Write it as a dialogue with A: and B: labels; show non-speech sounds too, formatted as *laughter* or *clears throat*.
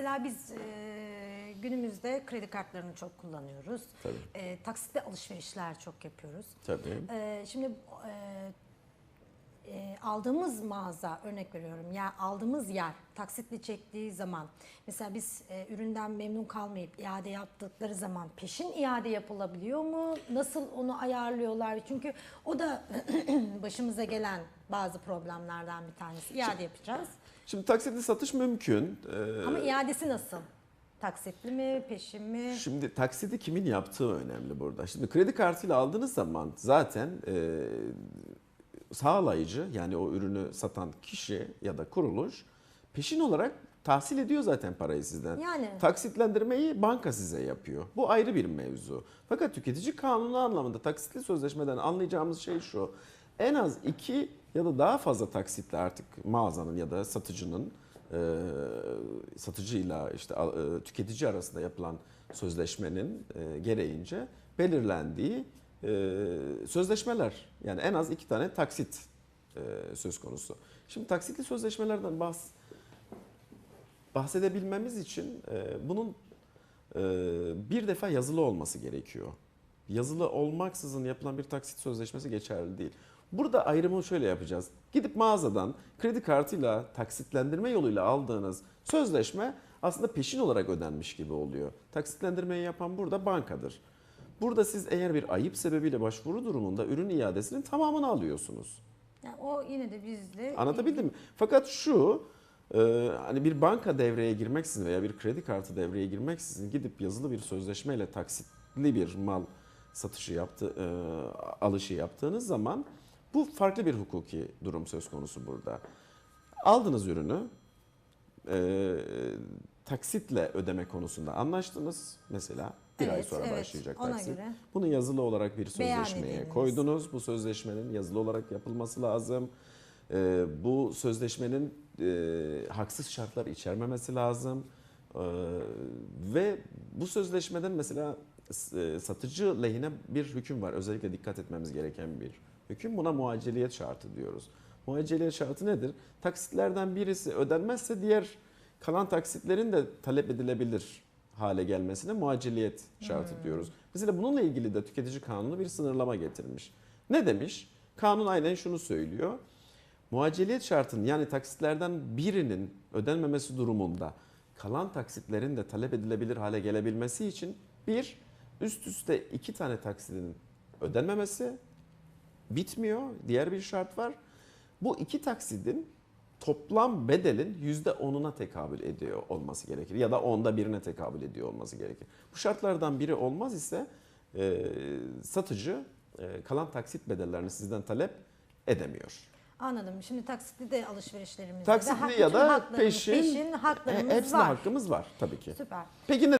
A: Mesela biz e, günümüzde kredi kartlarını çok kullanıyoruz.
B: Tabii.
A: E, taksitli alışverişler çok yapıyoruz.
B: Tabii.
A: E, şimdi e, e, aldığımız mağaza örnek veriyorum ya aldığımız yer taksitli çektiği zaman mesela biz e, üründen memnun kalmayıp iade yaptıkları zaman peşin iade yapılabiliyor mu? Nasıl onu ayarlıyorlar? Çünkü o da *clears throat* başımıza gelen bazı problemlerden bir tanesi. İade yapacağız.
B: Şimdi taksitli satış mümkün. Ee,
A: Ama iadesi nasıl? Taksitli mi, peşin mi?
B: Şimdi taksidi kimin yaptığı önemli burada. Şimdi kredi kartıyla aldığınız zaman zaten e, sağlayıcı yani o ürünü satan kişi ya da kuruluş peşin olarak tahsil ediyor zaten parayı sizden.
A: Yani.
B: Taksitlendirmeyi banka size yapıyor. Bu ayrı bir mevzu. Fakat tüketici kanunu anlamında taksitli sözleşmeden anlayacağımız şey şu. En az iki ya da daha fazla taksitle artık mağazanın ya da satıcının e, satıcıyla işte e, tüketici arasında yapılan sözleşmenin e, gereğince belirlendiği sözleşmeler. Yani en az iki tane taksit e, söz konusu. Şimdi taksitli sözleşmelerden bahs bahsedebilmemiz için e, bunun e, bir defa yazılı olması gerekiyor. Yazılı olmaksızın yapılan bir taksit sözleşmesi geçerli değil. Burada ayrımı şöyle yapacağız. Gidip mağazadan kredi kartıyla taksitlendirme yoluyla aldığınız sözleşme aslında peşin olarak ödenmiş gibi oluyor. Taksitlendirmeyi yapan burada bankadır. Burada siz eğer bir ayıp sebebiyle başvuru durumunda ürün iadesinin tamamını alıyorsunuz.
A: Yani o yine de bizle
B: Anlatabildim mi? Fakat şu e, hani bir banka devreye girmeksizin veya bir kredi kartı devreye girmeksizin gidip yazılı bir sözleşmeyle taksitli bir mal satışı yaptı e, alışı yaptığınız zaman bu farklı bir hukuki durum söz konusu burada. Aldınız ürünü e, taksitle ödeme konusunda anlaştınız mesela bir ay
A: Evet,
B: sonra
A: evet.
B: başlayacak
A: göre.
B: Bunu yazılı olarak bir sözleşmeye koydunuz. Bu sözleşmenin yazılı olarak yapılması lazım. Ee, bu sözleşmenin e, haksız şartlar içermemesi lazım. Ee, ve bu sözleşmeden mesela e, satıcı lehine bir hüküm var. Özellikle dikkat etmemiz gereken bir hüküm. Buna muaceliyet şartı diyoruz. Muaceliyet şartı nedir? Taksitlerden birisi ödenmezse diğer kalan taksitlerin de talep edilebilir hale gelmesine muaceliyet şartı diyoruz. Mesela bununla ilgili de tüketici kanunu bir sınırlama getirmiş. Ne demiş? Kanun aynen şunu söylüyor. Muaceliyet şartının yani taksitlerden birinin ödenmemesi durumunda kalan taksitlerin de talep edilebilir hale gelebilmesi için bir, üst üste iki tane taksidin ödenmemesi bitmiyor. Diğer bir şart var. Bu iki taksidin toplam bedelin yüzde onuna tekabül ediyor olması gerekir. Ya da onda birine tekabül ediyor olması gerekir. Bu şartlardan biri olmaz ise e, satıcı e, kalan taksit bedellerini sizden talep edemiyor.
A: Anladım. Şimdi taksitli de alışverişlerimizde de
B: Taksitli ya da peşin,
A: peşin
B: e,
A: haklarımız
B: hepsine
A: var.
B: hakkımız var tabii ki.
A: Süper.
B: Peki ne